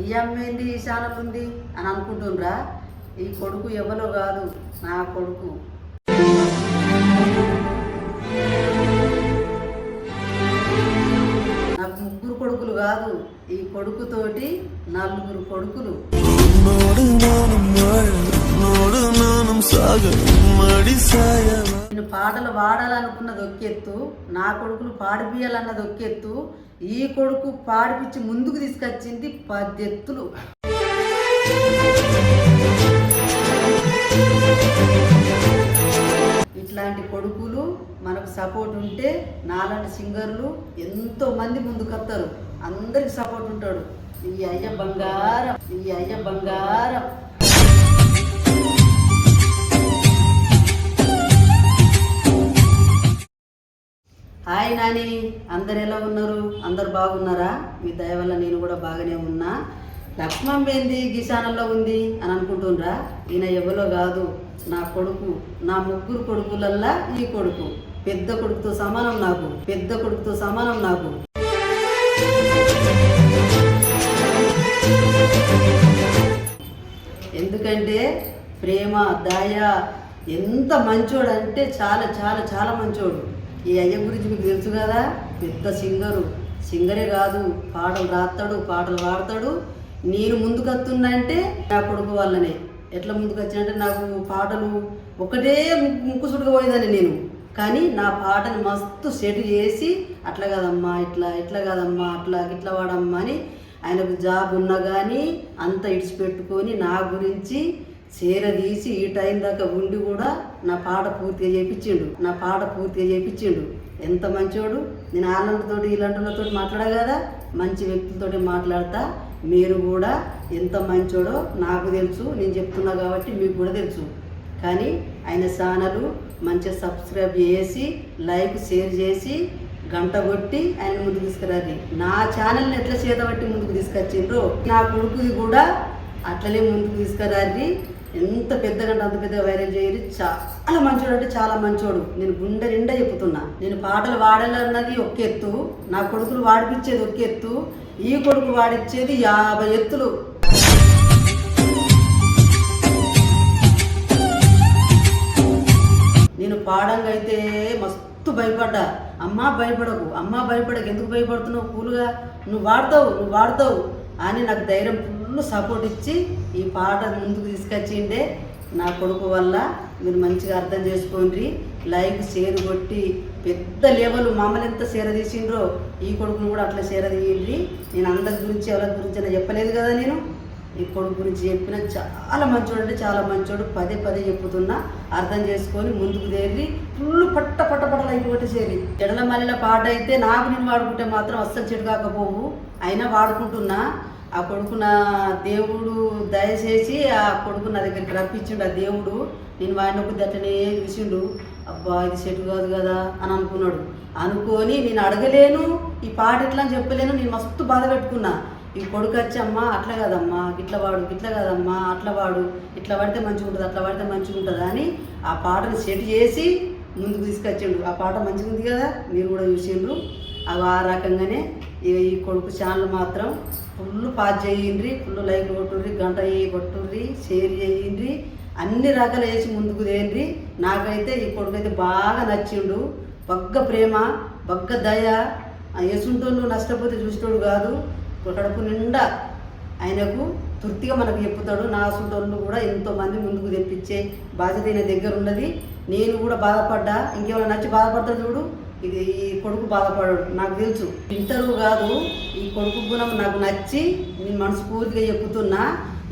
ఈ అమ్మేంది ఈ ఛానల్ ఉంది అని అనుకుంటుండ్రా? ఈ కొడుకు ఎవరో కాదు నా కొడుకు. నాకు ముగ్గురు కొడుకులు కాదు ఈ కొడుకుతోటి నలుగురు కొడుకులు. నేను పాటలు పాడాలనుకున్నది ఒక్కెత్తు నా కొడుకులు పాడిపియాలన్నది ఒక్కెత్తు ఈ కొడుకు పాడిపించి ముందుకు తీసుకొచ్చింది పద్దెత్తులు. ఇట్లాంటి కొడుకులు మనకు సపోర్ట్ ఉంటే నాలాంటి సింగర్లు ఎంతో మంది ముందుకొస్తారు అందరికి సపోర్ట్ ఉంటాడు. ఈ అయ్య బంగారం ఈ అయ్య బంగారం. హాయ్ నాని అందరు ఎలా ఉన్నారు? అందరు బాగున్నారా? మీ దయ వల్ల నేను కూడా బాగానే ఉన్నా. లక్ష్మణ్ ఏంది గిశానంలో ఉంది అని అనుకుంటుండ్రా? ఈయన ఎవరో కాదు. నా కొడుకు. నా ముగ్గురు కొడుకులల్లా ఈ కొడుకు. పెద్ద కొడుకుతో సమానం నాకు. పెద్ద కొడుకుతో సమానం నాకు. ఎందుకంటే ప్రేమ దయ ఎంత మంచోడు అంటే చాలా చాలా చాలా మంచోడు. ఈ అయ్య గురించి మీకు తెలుసు కదా? పెద్ద సింగరు. సింగరే కాదు పాటలు రాస్తాడు పాటలు పాడతాడు. నేను ముందుకొస్తుందంటే నా కొడుకు వల్లనే. ఎట్లా ముందుకొచ్చానంటే నాకు పాటలు ఒకటే ముక్కు పోయేదాన్ని నేను. కానీ నా పాటను మస్తు సెట్ చేసి అట్లా కాదమ్మా ఇట్లా ఇట్లా కాదమ్మా అట్లా ఇట్లా వాడమ్మా అని ఆయనకు జాబ్ ఉన్నా కానీ అంత ఇడిచిపెట్టుకొని నా గురించి చీరదీసి ఈ టైం దాకా ఉండి కూడా నా పాట పూర్తిగా చేయించిండు నా పాట పూర్తిగా చేయించిండు ఎంత మంచోడు? నేను ఆలంటతోటి ఇలాంటితో మాట్లాడా కదా? మంచి వ్యక్తులతో మాట్లాడతా. మీరు కూడా ఎంత మంచోడో నాకు తెలుసు. నేను చెప్తున్నా కాబట్టి మీకు కూడా తెలుసు. కానీ ఆయన ఛానల్ మంచిగా సబ్స్క్రైబ్ చేసి లైక్ షేర్ చేసి గంట కొట్టి ఆయన ముందుకు తీసుకురాలి నా ఛానల్ని ఎట్లా చేతబట్టి ముందుకు తీసుకొచ్చిండ్రో నా కొడుకుది కూడా అట్లనే ముందుకు తీసుకురాలి ఎంత పెద్దగంటే అంత పెద్దగా వైరల్ చేయరు. చాలా మంచోడు అంటే చాలా మంచోడు. నేను గుండె నిండా చెప్తున్నా నేను పాటలు వాడాలన్నది ఒక్క ఎత్తు. నా కొడుకులు వాడిపించేది ఒక్క ఎత్తు. ఈ కొడుకు వాడిచ్చేది యాభై ఎత్తులు. నేను పాడంగా అయితే మస్తు భయపడ్డా. అమ్మా భయపడకు అమ్మా భయపడకు. ఎందుకు భయపడుతున్నావు కూలుగా? నువ్వు వాడతావు నువ్వు వాడతావు. అని నాకు ధైర్యం ఫుల్ సపోర్ట్ ఇచ్చి ఈ పాట ముందుకు తీసుకొచ్చిండే నా కొడుకు వల్ల. మీరు మంచిగా అర్థం చేసుకోండి. లైక్ షేర్ కొట్టి పెద్ద లెవెల్ మమ్మల్ని ఎంత చీర తీసిండ్రో ఈ కొడుకును కూడా అట్లా చీర తీయండి. నేను అందరి గురించి ఎవరి గురించి అయినా చెప్పలేదు కదా నేను. ఈ కొడుకు గురించి చెప్పిన చాలా మంచోడు అంటే చాలా మంచోడు. పదే పదే చెప్పుతున్నా. అర్థం చేసుకొని ముందుకు తేరి ఫుల్ పట్ట పట్ట పట్టలు అయిపోతే చేరి చెడల మల్లెల పాట అయితే నాకు నేను వాడుకుంటే మాత్రం అస్సలు చెడు కాకపోవు. అయినా వాడుకుంటున్నా. ఆ కొడుకున దేవుడు దయచేసి ఆ కొడుకు నా దగ్గరికి రప్పించిండు. ఆ దేవుడు నేను వాడిన కొద్ది అట్లనే చూసిండు. అబ్బా ఇది చెట్టు కాదు కదా అని అనుకున్నాడు. అనుకొని నేను అడగలేను ఈ పాట ఇట్లా అని చెప్పలేను నేను మస్తు బాధ పెట్టుకున్నా. ఈ కొడుకు వచ్చి అమ్మా అట్లా కదమ్మా ఇట్లా వాడు ఇట్లా కాదమ్మా అట్లా వాడు ఇట్లా పడితే మంచిగా ఉంటుంది అట్లా పడితే మంచిగా ఉంటుంది అని ఆ పాటను సెట్ చేసి ముందుకు తీసుకొచ్చిండు. ఆ పాట మంచిగా ఉంది కదా మీరు కూడా చూసిండ్రు. అవి ఆ రకంగానే ఈ ఈ కొడుకు ఛానల్ మాత్రం ఫుల్ పాస్ చేయండి ఫుల్ లైక్ కొట్టుర్రి గంట వేయి కొట్టుర్రి షేర్ చేయండి అన్ని రకాలు వేసి ముందుకు తేండి నాకైతే ఈ కొడుకు అయితే బాగా నచ్చిండు. బగ్గ ప్రేమ బగ్గ దయ. ఎసుంటోళ్ళు నష్టపోతే చూసినోడు కాదు. కడుపు నిండా ఆయనకు తృప్తిగా మనకు చెప్పుతాడు. నా సొంతలు కూడా ఎంతోమంది ముందుకు తెప్పించే బాధ్యత దగ్గర ఉన్నది. నేను కూడా బాధపడ్డా. ఇంకేమైనా నచ్చి బాధపడతాడు చూడు. ఇది ఈ కొడుకు బాధపడాడు నాకు తెలుసు. ఇంటర్వ్యూ కాదు ఈ కొడుకు గుణం నాకు నచ్చి నేను మనస్ఫూర్తిగా చెప్పుతున్నా.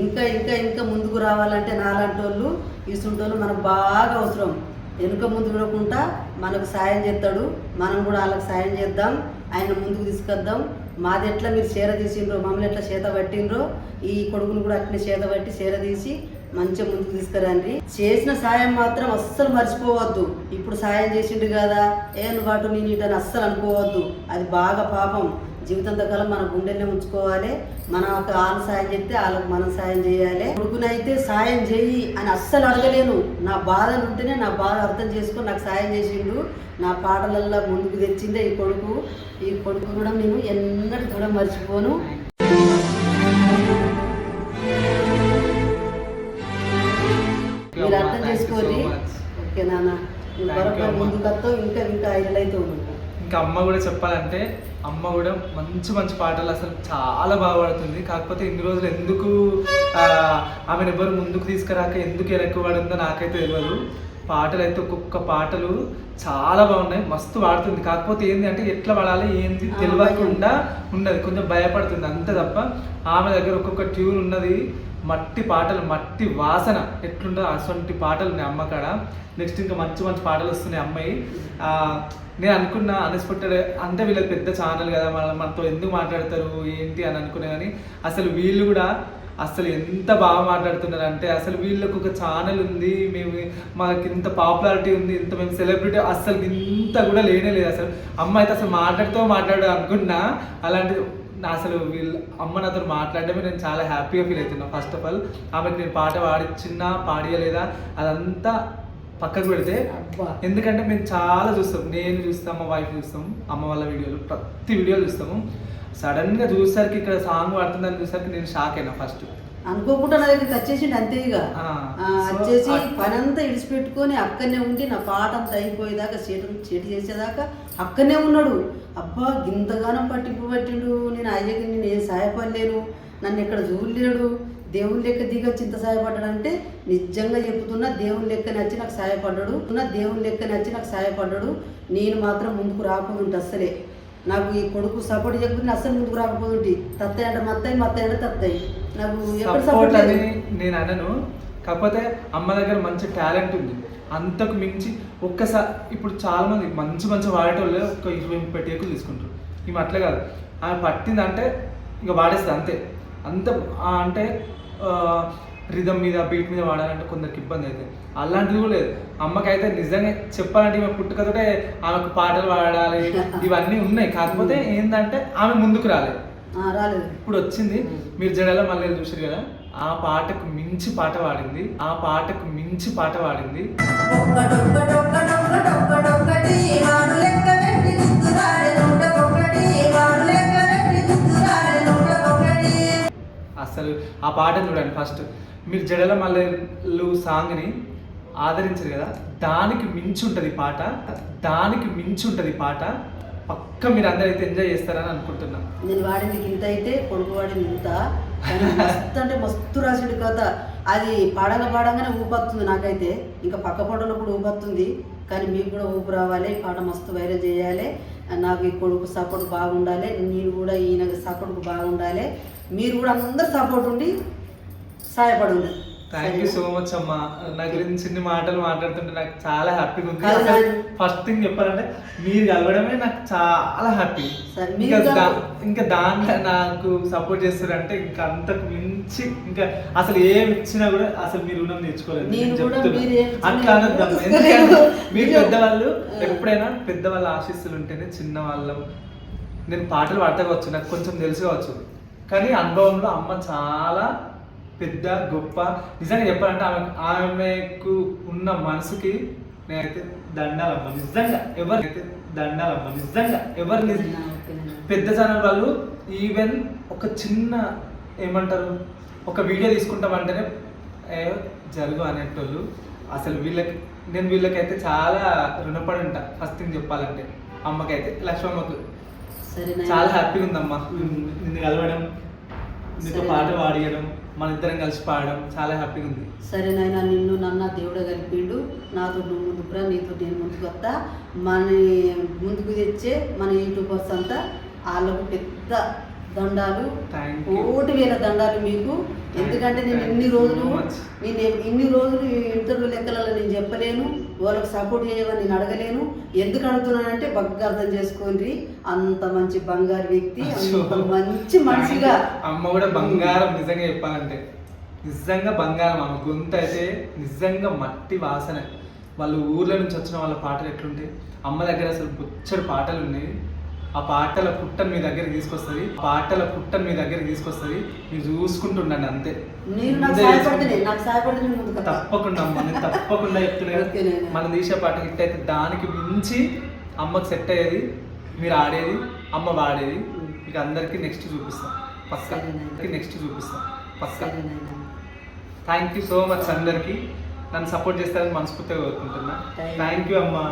ఇంకా ఇంకా ఇంకా ముందుకు రావాలంటే నాలాంటి వాళ్ళు ఇసుంటోళ్ళు మనకు బాగా అవసరం. వెనుక ముందు చూడకుండా మనకు సాయం చేస్తాడు. మనం కూడా వాళ్ళకి సాయం చేద్దాం. ఆయన ముందుకు తీసుకొద్దాం. మాది ఎట్లా మీరు చీర తీసిండ్రో మమ్మల్ని ఎట్లా చేత పట్టిండ్రో ఈ కొడుకును కూడా అట్లనే చేత పట్టి చీర తీసి మంచిగా ముందుకు తీసుకురండి. చేసిన సాయం మాత్రం అస్సలు మర్చిపోవద్దు. ఇప్పుడు సాయం చేసిండు కదా ఏ వాటు నేను ఇటని అస్సలు అనుకోవద్దు. అది బాగా పాపం. జీవితాంతకాలం మన గుండెల్ని ఉంచుకోవాలి. మన ఒక వాళ్ళు సాయం చేస్తే వాళ్ళకి మనం సాయం చేయాలి. కొడుకునైతే సాయం చేయి అని అస్సలు అడగలేను. నా బాధలు ఉంటేనే నా బాధ అర్థం చేసుకొని నాకు సాయం చేసిండు. నా పాటలల్లో ముందుకు తెచ్చిందే ఈ కొడుకు. ఈ కొడుకు కూడా నేను ఎన్నటి కూడా మర్చిపోను. చేసుకోండి ఓకే నాన్న ఇంకా ఇంకా ఇంకా అమ్మ కూడా చెప్పాలంటే అమ్మ కూడా మంచి మంచి పాటలు అసలు చాలా బాగా పాడుతుంది. కాకపోతే ఇన్ని రోజులు ఎందుకు ఆమెను ఎవరు ముందుకు తీసుకురాక ఎందుకు ఎలక్కు పడిందో నాకైతే తెలియదు పాటలు అయితే ఒక్కొక్క పాటలు చాలా బాగున్నాయి మస్తు పాడుతుంది. కాకపోతే ఏంది అంటే ఎట్లా పాడాలి ఏంది తెలియకుండా ఉన్నది కొంచెం భయపడుతుంది అంతే తప్ప. ఆమె దగ్గర ఒక్కొక్క ట్యూన్ ఉన్నది మట్టి పాటలు మట్టి వాసన ఎట్లుంటుందో అటువంటి పాటలు ఉన్నాయి అమ్మ కాడ. నెక్స్ట్ ఇంకా మంచి మంచి పాటలు వస్తున్నాయి అమ్మాయి. నేను అనుకున్న అన్ఎక్స్పెక్టెడ్ అంటే వీళ్ళకి పెద్ద ఛానల్ కదా మన మనతో ఎందుకు మాట్లాడతారు ఏంటి అని అనుకున్నా కానీ అసలు వీళ్ళు కూడా అసలు ఎంత బాగా మాట్లాడుతున్నారు అంటే అసలు వీళ్ళకు ఒక ఛానల్ ఉంది మేము మాకు ఇంత పాపులారిటీ ఉంది ఇంత మేము సెలబ్రిటీ అసలు ఇంత కూడా లేనే లేదు అసలు. అమ్మ అయితే అసలు మాట్లాడుతూ మాట్లాడు అనుకున్నా అలాంటి అసలు వీళ్ళు అమ్మ నాతో మాట్లాడడమే నేను చాలా హ్యాపీగా ఫీల్ అవుతున్నా. ఫస్ట్ ఆఫ్ ఆల్ ఆమెకి నేను పాట పాడిచ్చినా పాడియలేదా? అదంతా పక్కకు పెడితే అబ్బా. ఎందుకంటే మేము చాలా చూస్తాం. నేను చూస్తాం మా వైఫ్ చూస్తాం అమ్మ వాళ్ళ వీడియోలు. ప్రతి వీడియోలు చూస్తాము. సడన్గా చూసేసరికి ఇక్కడ సాంగ్ పడుతుందని చూసేసరికి నేను షాక్ అయినా ఫస్ట్ అనుకోకుండా నా దగ్గరికి వచ్చేసిండు అంతే ఇక. వచ్చేసి పని అంతా ఇడిచిపెట్టుకొని అక్కడనే ఉండి నా పాట అంతా అయిపోయేదాకా చేటు చేటు చేసేదాకా అక్కడనే ఉన్నాడు. అబ్బా గింతగానం పట్టింపు పట్టిండు. నేను అయ్యకి నేను ఏం సహాయపడలేను. నన్ను ఇక్కడ చూడలేడు. దేవుని లెక్క దిగొచ్చి ఇంత సహాయపడ్డాడంటే నిజంగా చెప్తున్నా దేవుని లెక్క నచ్చి నాకు సహాయపడ్డాడు. నా దేవుని లెక్క నచ్చి నాకు సహాయపడ్డాడు. నేను మాత్రం ముందుకు రాకపోతుంటే అస్సలే. నాకు ఈ కొడుకు సపోర్ట్ చెప్పి అస్సలు ముందుకు రాకపోతుంటే తత్తయ్య అంటే మత్తయ్య మత్తయ్య అంటే తత్తయ్య. నాకు ఎప్పుడు సపోర్ట్ లేదు నేను అనను. కాకపోతే అమ్మ దగ్గర మంచి టాలెంట్ ఉంది. అంతకు మించి ఒక్కసారి ఇప్పుడు చాలా మంది మంచి మంచి వాడేటోళ్ళే ఒక ఇరవై ముప్పై టేకులు తీసుకుంటారు. ఈమె అట్లా కాదు. ఆమె పట్టిందంటే ఇక వాడేస్తుంది అంతే. అంత అంటే రిధమ్ మీద బీట్ మీద వాడాలంటే కొందరికి ఇబ్బంది అయితే. అలాంటిది కూడా లేదు. అమ్మకైతే నిజంగా చెప్పాలంటే ఈమె పుట్టుకతోటే ఆమెకు పాటలు పాడాలి ఇవన్నీ ఉన్నాయి. కాకపోతే ఏంటంటే ఆమె ముందుకు రాలేదు. రాలేదు. ఇప్పుడు వచ్చింది. మీరు జడలో మళ్ళీ చూసారు కదా? ఆ పాటకు మించి పాట పాడింది ఆ పాటకు మించి పాట పాడింది అసలు ఆ పాటను చూడండి ఫస్ట్. మీరు జడల మల్లెలు సాంగ్ని ఆదరించారు కదా? దానికి మించి ఉంటుంది పాట. దానికి మించి ఉంటుంది పాట. పక్క మీరు అందరైతే అయితే ఎంజాయ్ చేస్తారని అనుకుంటున్నా. నేను వాడింది ఇంత అయితే కొడుకు వాడింది ఇంత. మస్తు అంటే మస్తు రాసిండు కథ. అది పాడంగా పాడంగానే ఊపొస్తుంది నాకైతే. ఇంకా పక్క పంటలో కూడా ఊపొస్తుంది కానీ మీకు కూడా ఊపు రావాలి పాట మస్తు వైరల్ చేయాలి. నాకు ఈ కొడుకు సపోర్ట్ బాగుండాలి నేను కూడా ఈయన సపోర్ట్కు బాగుండాలి. మీరు కూడా అందరు సపోర్ట్ ఉండి సహాయపడండి థ్యాంక్ యూ సో మచ్ అమ్మా. నా గురించి ఇన్ని మాటలు మాట్లాడుతుంటే నాకు చాలా హ్యాపీగా ఉంది. ఫస్ట్ థింగ్ చెప్పాలంటే మీరు కలవడమే నాకు చాలా హ్యాపీ ఇంకా దాంట్లో నాకు సపోర్ట్ చేస్తారంటే ఇంకా అంతకు మించి ఇంకా అసలు ఏం ఇచ్చినా కూడా అసలు మీరు రుణం నేర్చుకోలేదు అట్లా మీరు పెద్దవాళ్ళు. ఎప్పుడైనా పెద్దవాళ్ళ ఆశీస్సులు ఉంటేనే చిన్న వాళ్ళం నేను పాటలు పాడతా కావచ్చు నాకు కొంచెం తెలుసు కావచ్చు. కానీ అనుభవంలో అమ్మ చాలా పెద్ద గొప్ప. నిజంగా చెప్పాలంటే ఆమె ఆమెకు ఉన్న మనసుకి నేనైతే దండాలమ్మ నిజంగా ఎవరినైతే దండాలమ్మ నిజంగా ఎవరు. పెద్ద ఛానల్ వాళ్ళు ఈవెన్ ఒక చిన్న ఏమంటారు ఒక వీడియో తీసుకుంటామంటేనే జరుగు అనేటోళ్ళు అసలు వీళ్ళకి నేను వీళ్ళకైతే చాలా రుణపడి ఉంటా ఫస్ట్ థింగ్ చెప్పాలంటే. అమ్మకైతే లక్ష్మమ్మకు చాలా హ్యాపీగా ఉందమ్మా. నిన్ను కలవడం నీతో. పాట పాడియడం. మన ఇద్దరం కలిసి పాడడం చాలా హ్యాపీగా ఉంది. సరే నాయన నిన్ను నన్న దేవుడు కలిపిండు. నాతో నువ్వు ముందుకు రా నీతో నేను ముందుకు వస్తా. మన ముందుకు తెచ్చే మన యూట్యూబర్స్ అంతా వాళ్ళకు పెద్ద దండాలు. కోటి వేల దండాలు మీకు. ఎందుకంటే నేను ఇన్ని రోజులు. నేను ఇన్ని రోజులు ఇంటర్వ్యూ లెక్కలలో నేను చెప్పలేను. వాళ్ళకి సపోర్ట్ చేయమని నేను అడగలేను. ఎందుకు అడుగుతున్నానంటే బాగా అర్థం చేసుకోండి. అంత మంచి బంగారు వ్యక్తి అంత మంచి మనిషిగా. అమ్మ కూడా బంగారం నిజంగా చెప్పాలంటే. నిజంగా బంగారం ఆమె గొంతు అయితే నిజంగా మట్టి వాసన. వాళ్ళు ఊర్ల నుంచి వచ్చిన వాళ్ళ పాటలు ఎట్లుంటాయి? అమ్మ దగ్గర అసలు బొచ్చడి పాటలు ఉన్నాయి. ఆ పాటల పుట్టను మీ దగ్గర తీసుకొస్తుంది పాటల పుట్టను మీ దగ్గర తీసుకొస్తుంది మీరు చూసుకుంటుండండి అంతే. తప్పకుండా అమ్మ నేను తప్పకుండా చెప్తున్నా కదా. ఓకే నాయనా. మనం తీసే పాట హిట్ అయితే దానికి మించి అమ్మకి సెట్ అయ్యేది మీరు ఆడేది అమ్మ వాడేది మీకు అందరికీ నెక్స్ట్ చూపిస్తాం పక్క. నెక్స్ట్ చూపిస్తాం పక్క. థ్యాంక్ యూ సో మచ్ అందరికీ నన్ను సపోర్ట్ చేస్తారని మనస్ఫూర్తిగా కోరుకుంటున్నా. థ్యాంక్ యూ అమ్మా